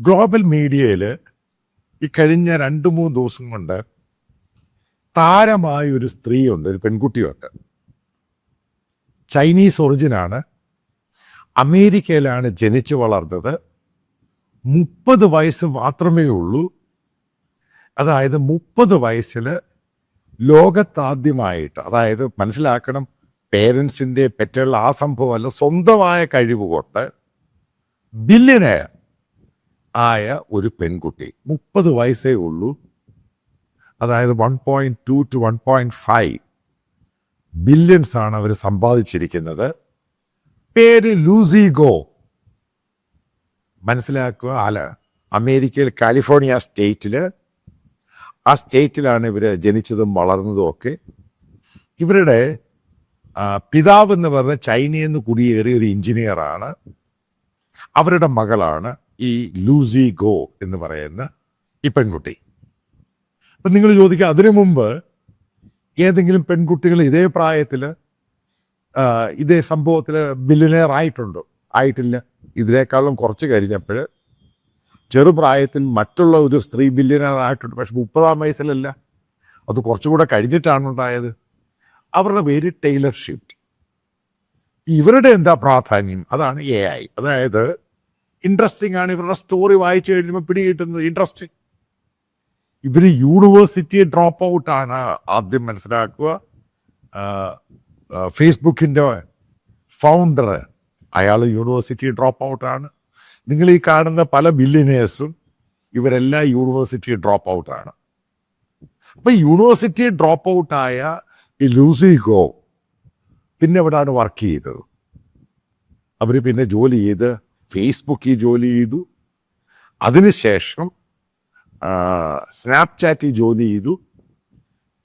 Global മീഡിയയിൽ ഈ കഴിഞ്ഞ രണ്ട് മൂന്ന് ദിവസം കൊണ്ട് താരമായ ഒരു സ്ത്രീയുണ്ട് ഒരു പെൺകുട്ടിയുണ്ട്. ചൈനീസ് ഒറിജിനാണ് അമേരിക്കയിലാണ് ജനിച്ചു വളർന്നത്. മുപ്പത് വയസ്സ് മാത്രമേ ഉള്ളൂ. അതായത് മുപ്പത് വയസ്സിൽ ലോകത്താദ്യമായിട്ട് അതായത് മനസ്സിലാക്കണം പേരൻസിന്റെ പെറ്റുള്ള ആ സംഭവമല്ല സ്വന്തമായ കഴിവ് കൊണ്ട് ബില്യനയർ ആയ ഒരു പെൺകുട്ടി. മുപ്പത് വയസ്സേ ഉള്ളൂ. അതായത് one point two two one point five billions ആണ് അവർ സമ്പാദിച്ചിരിക്കുന്നത്. പേര് ലൂസി ഗോ. മനസ്സിലാക്കുക അല്ല അമേരിക്കയിൽ കാലിഫോർണിയ സ്റ്റേറ്റിൽ ആ സ്റ്റേറ്റിലാണ് ഇവർ ജനിച്ചതും വളർന്നതും ഒക്കെ. ഇവരുടെ പിതാവ് എന്ന് പറഞ്ഞ ചൈനയിൽ നിന്ന് കുടിയേറിയ ഒരു എഞ്ചിനീയറാണ് അവരുടെ മകളാണ്. ഈ ലൂസി ഗോ എന്ന് പറയുന്ന ഈ പെൺകുട്ടി. അപ്പം നിങ്ങൾ ചോദിക്കുക അതിനു മുമ്പ് ഏതെങ്കിലും പെൺകുട്ടികൾ ഇതേ പ്രായത്തിൽ ഇതേ സംഭവത്തിൽ ബില്ലിനെയർ ആയിട്ടുണ്ടോ? ആയിട്ടില്ല. ഇതിനേക്കാളും കുറച്ച് കഴിഞ്ഞപ്പോൾ ചെറുപ്രായത്തിൽ മറ്റുള്ള ഒരു സ്ത്രീ ബില്ലിനായിട്ടുണ്ട് പക്ഷെ മുപ്പതാം വയസ്സിലല്ല. അത് കുറച്ചുകൂടെ കഴിഞ്ഞിട്ടാണ് ഉണ്ടായത്. അവരുടെ പേര് ടൈലർ ഷിഫ്റ്റ് ഇവരുടെ എന്താ പ്രാധാന്യം? അതാണ് എ ഐ അതായത് ഇൻട്രസ്റ്റിംഗ് ആണ്. ഇവരുടെ സ്റ്റോറി വായിച്ചു കഴിയുമ്പോൾ പിടികിട്ടുന്നത് ഇൻട്രസ്റ്റിംഗ് ഇവർ യൂണിവേഴ്സിറ്റി ഡ്രോപ്പ് ഔട്ട് ആണ് ആദ്യം മനസ്സിലാക്കുക. ഫേസ്ബുക്കിന്റെ ഫൗണ്ടർ അയാൾ യൂണിവേഴ്സിറ്റി ഡ്രോപ്പ് ഔട്ടാണ് നിങ്ങൾ ഈ കാണുന്ന പല ബില്ലിനേഴ്സും ഇവരെല്ലാം യൂണിവേഴ്സിറ്റി ഡ്രോപ്പ് ഔട്ടാണ് അപ്പം യൂണിവേഴ്സിറ്റി ഡ്രോപ്പ് ഔട്ടായ ഈ ലൂസി ഗോ പിന്നെ എവിടെയാണ് വർക്ക് ചെയ്തത്? അവർ പിന്നെ ജോലി ചെയ്ത് ഫേസ്ബുക്കിൽ ജോലി ചെയ്തു. അതിനുശേഷം സ്നാപ്ചാറ്റിൽ ജോലി ചെയ്തു.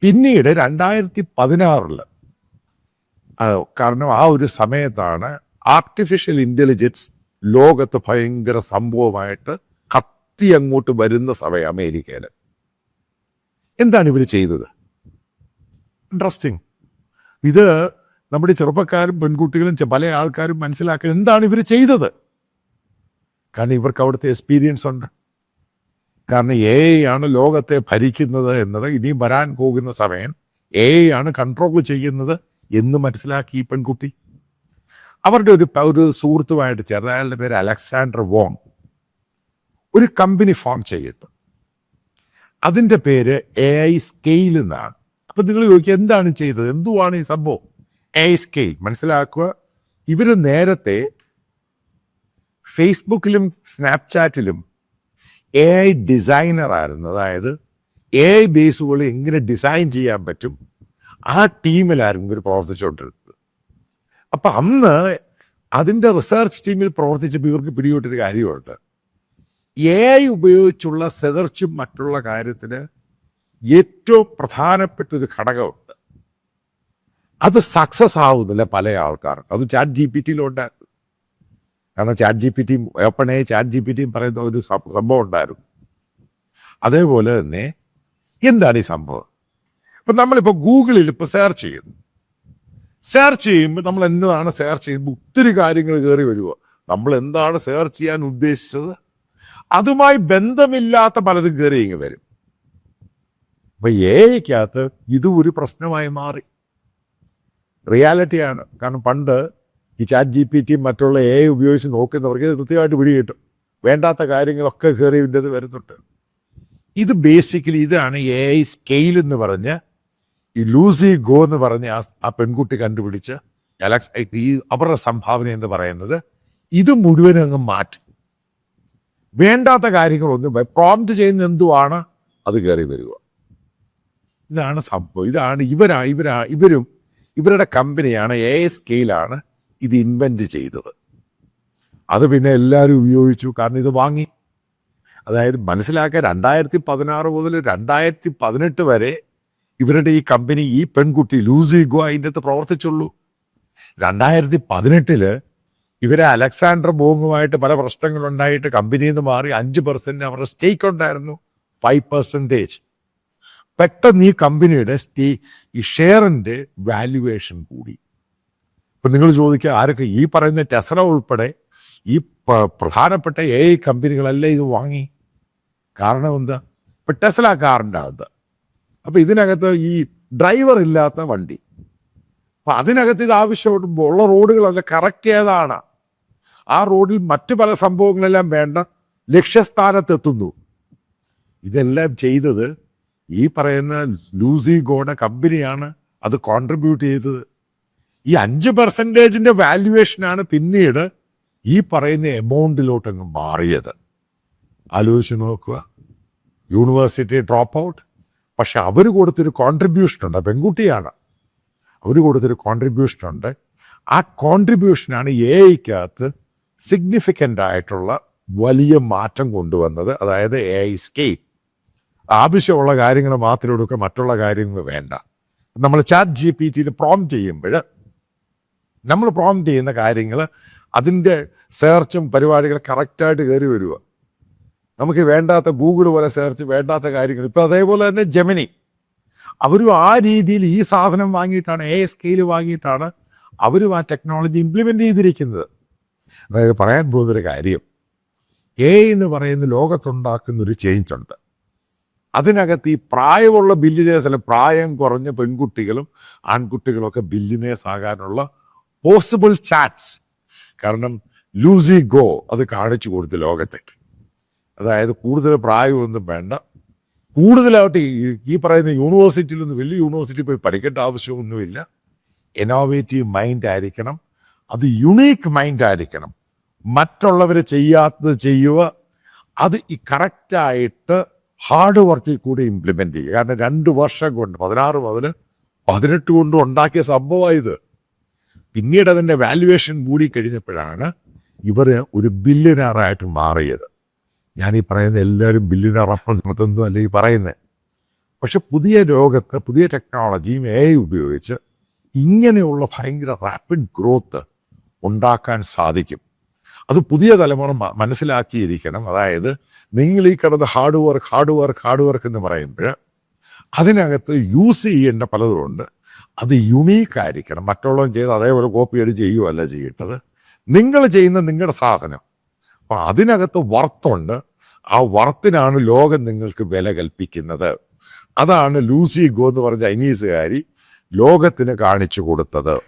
പിന്നീട് രണ്ടായിരത്തി പതിനാറിൽ കാരണം ആ ഒരു സമയത്താണ് ആർട്ടിഫിഷ്യൽ ഇന്റലിജൻസ് ലോകത്ത് ഭയങ്കര സംഭവമായിട്ട് കത്തി അങ്ങോട്ട് വരുന്ന സമയം അമേരിക്കയിൽ എന്താണ് ഇവർ ചെയ്തത്? ഇൻട്രസ്റ്റിംഗ് ഇത് നമ്മുടെ ചെറുപ്പക്കാരും പെൺകുട്ടികളും പല ആൾക്കാരും മനസ്സിലാക്കാൻ എന്താണ് ഇവർ ചെയ്തത്? കാരണം ഇവർക്ക് അവിടുത്തെ എക്സ്പീരിയൻസ് ഉണ്ട്. കാരണം എ ആണ് ലോകത്തെ ഭരിക്കുന്നത് എന്നത് ഇനിയും വരാൻ പോകുന്ന സമയം എ ആണ് കൺട്രോൾ ചെയ്യുന്നത് എന്ന് മനസ്സിലാക്കി ഈ പെൺകുട്ടി. അവരുടെ ഒരു ഒരു സുഹൃത്തുമായിട്ട് ചേർന്ന് അയാളുടെ പേര് അലക്സാണ്ടർ വോങ് ഒരു കമ്പനി ഫോം ചെയ്യുന്നു അതിന്റെ പേര് എ ഐ സ്കെയിൽ എന്നാണ്. അപ്പൊ നിങ്ങൾ ചോദിക്കുക എന്താണ് ചെയ്തത്? എന്തുവാണ് ഈ സംഭവം? എ ഐ സ്കെയിൽ മനസ്സിലാക്കുക. ഇവർ നേരത്തെ ഫേസ്ബുക്കിലും സ്നാപ്ചാറ്റിലും എ ഐ ഡിസൈനർ ആയിരുന്നു. അതായത് എ ഐ ബേസുകൾ എങ്ങനെ ഡിസൈൻ ചെയ്യാൻ പറ്റും? ആ ടീമിലായിരുന്നു പ്രവർത്തിച്ചുകൊണ്ടിരുന്നത്. അപ്പം അന്ന് അതിന്റെ റിസർച്ച് ടീമിൽ പ്രവർത്തിച്ചപ്പോൾ ഇവർക്ക് പിടികൂട്ടൊരു കാര്യമുണ്ട്. എ ഐ ഉപയോഗിച്ചുള്ള സെർച്ചും മറ്റുള്ള കാര്യത്തിന് ഏറ്റവും പ്രധാനപ്പെട്ട ഒരു ഘടകമുണ്ട്. അത് സക്സസ് ആവുന്നില്ല പല ആൾക്കാർക്കും. അത് ചാറ്റ് ജി പി ടിയിലുണ്ടായിരുന്നു കാരണം ചാറ്റ് ജി പി ടിയും open A chat G P ടിയും പറയുന്ന ഒരു സംഭവം ഉണ്ടായിരുന്നു. അതേപോലെ തന്നെ എന്താണ് ഈ സംഭവം? ഇപ്പം നമ്മളിപ്പോൾ ഗൂഗിളിൽ ഇപ്പോൾ സെർച്ച് ചെയ്യുന്നു. സെർച്ച് ചെയ്യുമ്പോൾ നമ്മൾ എന്താണ് സെർച്ച് ചെയ്യുമ്പോൾ ഒത്തിരി കാര്യങ്ങൾ കയറി വരുക നമ്മൾ എന്താണ് സെർച്ച് ചെയ്യാൻ ഉദ്ദേശിച്ചത്? അതുമായി ബന്ധമില്ലാത്ത പലതും കയറി ഇങ്ങ് വരും. അപ്പൊ എക്കകത്ത് ഇതും ഒരു പ്രശ്നമായി മാറി. റിയാലിറ്റിയാണ് കാരണം പണ്ട് ഈ ചാറ്റ് ജി പി ടി മറ്റുള്ള എ ഉപയോഗിച്ച് നോക്കുന്നവർക്ക് കൃത്യമായിട്ട് പിടി കിട്ടും. വേണ്ടാത്ത കാര്യങ്ങളൊക്കെ കയറി ഇതിന്റെ വരുന്നുണ്ട്. ഇത് ബേസിക്കലി ഇതാണ് എ ഐ സ്കെയിൽ എന്ന് പറഞ്ഞ് ഈ ലൂസി ഗോ എന്ന് പറഞ്ഞ ആ ആ പെൺകുട്ടി കണ്ടുപിടിച്ച് അലക്സ് ഈ അവരുടെ സംഭാവന എന്ന് പറയുന്നത് ഇത് മുഴുവനും അങ്ങ് മാറ്റി. വേണ്ടാത്ത കാര്യങ്ങളൊന്നും പ്രോംപ്റ്റ് ചെയ്യുന്ന എന്തുവാണ്? അത് കയറി വരിക. ഇതാണ് സംഭവം. ഇതാണ് ഇവരാ ഇവരാ ഇവരും ഇവരുടെ കമ്പനിയാണ് എ സ്കെയിലാണ് ഇത് ഇൻവെന്റ് ചെയ്തത്. അത് പിന്നെ എല്ലാവരും ഉപയോഗിച്ചു. കാരണം ഇത് വാങ്ങി. അതായത് മനസ്സിലാക്കുക രണ്ടായിരത്തി പതിനാറ് മുതൽ രണ്ടായിരത്തി പതിനെട്ട് വരെ ഇവരുടെ ഈ കമ്പനി ഈ പെൺകുട്ടി ലൂസി ഗോ അതിന്റെ അകത്ത് പ്രവർത്തിച്ചുള്ളൂ. രണ്ടായിരത്തി പതിനെട്ടിൽ ഇവരെ അലക്സാണ്ടർ ബോംബുമായിട്ട് പല പ്രശ്നങ്ങളുണ്ടായിട്ട് കമ്പനിയിൽ നിന്ന് മാറി അഞ്ച് പെർസെന്റ് അവരുടെ സ്റ്റേക്ക് ഉണ്ടായിരുന്നു. ഫൈവ് പെർസെന്റേജ് പെട്ടെന്ന് ഈ കമ്പനിയുടെ സ്റ്റേ ഈ ഷെയറിന്റെ വാല്യുവേഷൻ കൂടി. ഇപ്പം നിങ്ങൾ ചോദിക്കുക ആരൊക്കെ ഈ പറയുന്ന ടെസ്ല ഉൾപ്പെടെ ഈ പ്രധാനപ്പെട്ട എ ഐ കമ്പനികളല്ലേ ഇത് വാങ്ങി? കാരണം എന്താ? ഇപ്പം ടെസ്ല കാറിന്റെ അകത്ത് അപ്പം ഇതിനകത്ത് ഈ ഡ്രൈവർ ഇല്ലാത്ത വണ്ടി. അപ്പം അതിനകത്ത് ഇത് ആവശ്യപ്പെടുമ്പോൾ ഉള്ള റോഡുകളെല്ലാം കറക്റ്റ് ഏതാണ്? ആ റോഡിൽ മറ്റു പല സംഭവങ്ങളെല്ലാം വേണ്ട ലക്ഷ്യസ്ഥാനത്തെത്തുന്നു. ഇതെല്ലാം ചെയ്തത് ഈ പറയുന്ന ലൂസി ഗോഡ കമ്പനിയാണ് അത് കോൺട്രിബ്യൂട്ട് ചെയ്തത്. ഈ അഞ്ച് പെർസെന്റേജിന്റെ വാല്യുവേഷനാണ് പിന്നീട് ഈ പറയുന്ന എമൗണ്ടിലോട്ടങ്ങ് മാറിയത്. ആലോചിച്ച് നോക്കുക. യൂണിവേഴ്സിറ്റി ഡ്രോപ്പ് ഔട്ട് പക്ഷെ അവർ കൊടുത്തൊരു കോൺട്രിബ്യൂഷൻ ഉണ്ട് പെൺകുട്ടിയാണ്. അവർ കൊടുത്തൊരു കോൺട്രിബ്യൂഷൻ ഉണ്ട് ആ കോൺട്രിബ്യൂഷനാണ് എ ഐക്കകത്ത് സിഗ്നിഫിക്കന്റ് ആയിട്ടുള്ള വലിയ മാറ്റം കൊണ്ടുവന്നത്. അതായത് എ ഐ സ്കെയിൽ ആവശ്യമുള്ള കാര്യങ്ങൾ മാത്രം എടുക്കുക മറ്റുള്ള കാര്യങ്ങൾ വേണ്ട. നമ്മൾ ചാറ്റ് ജി പി ടിയിൽ പ്രോം ചെയ്യുമ്പോൾ നമ്മൾ പ്രോമിറ്റ് ചെയ്യുന്ന കാര്യങ്ങൾ അതിന്റെ സെർച്ചും പരിപാടികൾ കറക്റ്റായിട്ട് കയറി വരിക. നമുക്ക് വേണ്ടാത്ത ഗൂഗിൾ പോലെ സെർച്ച് വേണ്ടാത്ത കാര്യങ്ങൾ. ഇപ്പം അതേപോലെ തന്നെ ജെമിനി അവരും ആ രീതിയിൽ ഈ സാധനം വാങ്ങിയിട്ടാണ് എ സ്കെയിൽ വാങ്ങിയിട്ടാണ് അവരും ആ ടെക്നോളജി ഇംപ്ലിമെന്റ് ചെയ്തിരിക്കുന്നത്. അതായത് പറയാൻ പോകുന്നൊരു കാര്യം എ എന്ന് പറയുന്ന ലോകത്തുണ്ടാക്കുന്ന ഒരു ചേഞ്ച് ഉണ്ട്. അതിനകത്ത് ഈ പ്രായമുള്ള ബില്ലിനേഴ്സ് അല്ല പ്രായം കുറഞ്ഞ പെൺകുട്ടികളും ആൺകുട്ടികളൊക്കെ ബില്ലിനേഴ്സ് ആകാനുള്ള പോസിബിൾ ചാൻസ് കാരണം ലൂസി ഗോ അത് കാണിച്ചു കൊടുത്ത് ലോകത്തേക്ക് അതായത് കൂടുതൽ പ്രായമൊന്നും വേണ്ട. കൂടുതലായിട്ട് ഈ- പറയുന്ന പറയുന്ന യൂണിവേഴ്സിറ്റിയിലൊന്നും വലിയ യൂണിവേഴ്സിറ്റി പോയി പഠിക്കേണ്ട ആവശ്യമൊന്നുമില്ല. ഇനോവേറ്റീവ് മൈൻഡ് ആയിരിക്കണം. അത് യുണീക്ക് മൈൻഡ് ആയിരിക്കണം. മറ്റുള്ളവർ ചെയ്യാത്തത് ചെയ്യുക. അത് ഈ കറക്റ്റായിട്ട് ഹാർഡ് വർക്കിൽ കൂടി ഇംപ്ലിമെന്റ് ചെയ്യുക. കാരണം രണ്ട് വർഷം കൊണ്ട് പതിനാറ് മുതൽ പതിനെട്ട് കൊണ്ട് ഉണ്ടാക്കിയ സംഭവമാണ് ഇത്. പിന്നീട് അതിന്റെ വാല്യുവേഷൻ കൂടി കഴിഞ്ഞപ്പോഴാണ് ഇവർ ഒരു ബില്യനാറായിട്ട് മാറിയത്. ഞാൻ ഈ പറയുന്ന എല്ലാവരും ബില്ലിനാറപ്പം അപ്പം അല്ല ഈ പറയുന്നത് പക്ഷെ പുതിയ ലോകത്ത് പുതിയ ടെക്നോളജിയും എ ഉപയോഗിച്ച് ഇങ്ങനെയുള്ള ഭയങ്കര റാപ്പിഡ് ഗ്രോത്ത് ഉണ്ടാക്കാൻ സാധിക്കും. അത് പുതിയ തലമുറ മനസ്സിലാക്കിയിരിക്കണം. അതായത് നിങ്ങൾ ഈ കിടന്ന് hard work hard work hard work എന്ന് പറയുമ്പോൾ അതിനകത്ത് യൂസ് ചെയ്യേണ്ട പലതുമുണ്ട് അത് യുണീക്ക് ആയിരിക്കണം. മറ്റുള്ളവൻ ചെയ്ത് അതേപോലെ കോപ്പി അടിച്ച് ചെയ്യുകയല്ല ചെയ്യേണ്ടത്. നിങ്ങൾ ചെയ്യുന്ന നിങ്ങളുടെ സാധനം. അപ്പം അതിനകത്ത് വർത്തുണ്ട് ആ വർത്തിനാണ് ലോകം നിങ്ങൾക്ക് വില കൽപ്പിക്കുന്നത്. അതാണ് ലൂസി ഗോ എന്ന് പറഞ്ഞ ചൈനീസുകാരി ലോകത്തിന് കാണിച്ചു കൊടുത്തത്.